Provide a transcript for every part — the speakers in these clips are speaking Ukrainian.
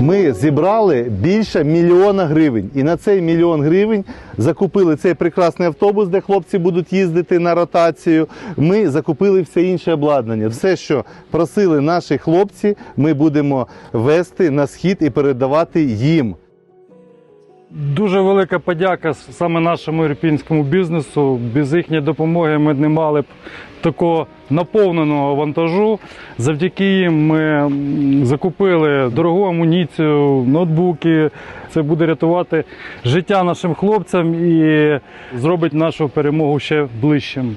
Ми зібрали більше мільйона гривень. І на цей мільйон гривень закупили цей прекрасний автобус, де хлопці будуть їздити на ротацію. Ми закупили все інше обладнання. Все, що просили наші хлопці, ми будемо вести на схід і передавати їм. Дуже велика подяка саме нашому ірпінському бізнесу. Без їхньої допомоги ми не мали б такого наповненого вантажу. Завдяки їм ми закупили дорогу амуніцію, ноутбуки. Це буде рятувати життя нашим хлопцям і зробить нашу перемогу ще ближчим.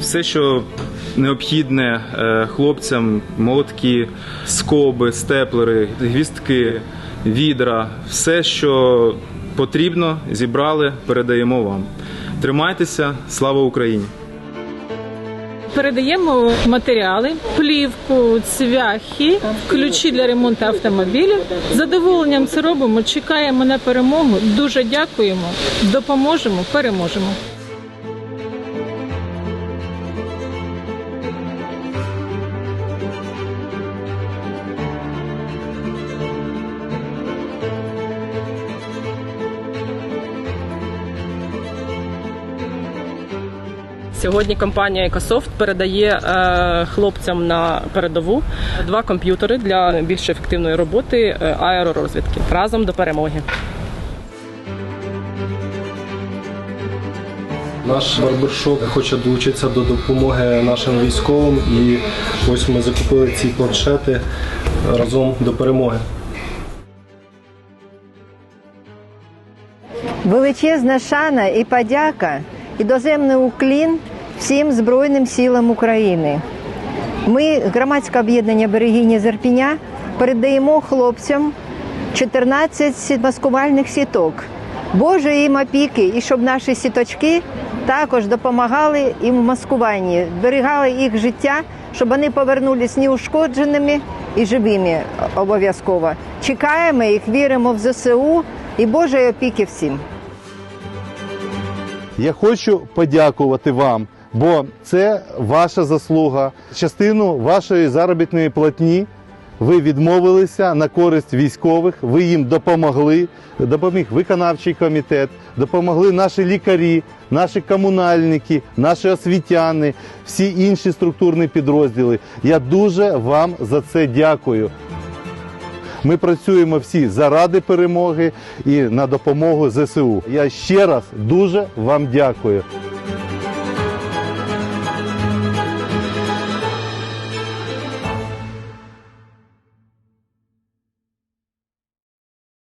Все, що необхідне е, хлопцям, молотки, скоби, степлери, гвістки, відра, все, що потрібно, зібрали, передаємо вам. Тримайтеся, слава Україні! Передаємо матеріали, плівку, цвяхи, ключі для ремонту автомобілів. З задоволенням це робимо. Чекаємо на перемогу. Дуже дякуємо. Допоможемо, переможемо. Сьогодні компанія Екософт передає е, хлопцям на передову два комп'ютери для більш ефективної роботи е, аеророзвідки разом до перемоги. Наш барбершоп хоче долучитися до допомоги нашим військовим, і ось ми закупили ці планшети разом до перемоги. Величезна шана і подяка, і доземний уклін всім Збройним силам України. Ми, громадське об'єднання Берегині Зерпіня, передаємо хлопцям 14 маскувальних сіток. Боже їм опіки, і щоб наші сіточки також допомагали їм в маскуванні, зберігали їх життя, щоб вони повернулись неушкодженими і живими обов'язково. Чекаємо їх, віримо в ЗСУ і Божої опіки всім. Я хочу подякувати вам, бо це ваша заслуга. Частину вашої заробітної платні ви відмовилися на користь військових, ви їм допомогли, допоміг виконавчий комітет, допомогли наші лікарі, наші комунальники, наші освітяни, всі інші структурні підрозділи. Я дуже вам за це дякую. Ми працюємо всі заради перемоги і на допомогу ЗСУ. Я ще раз дуже вам дякую.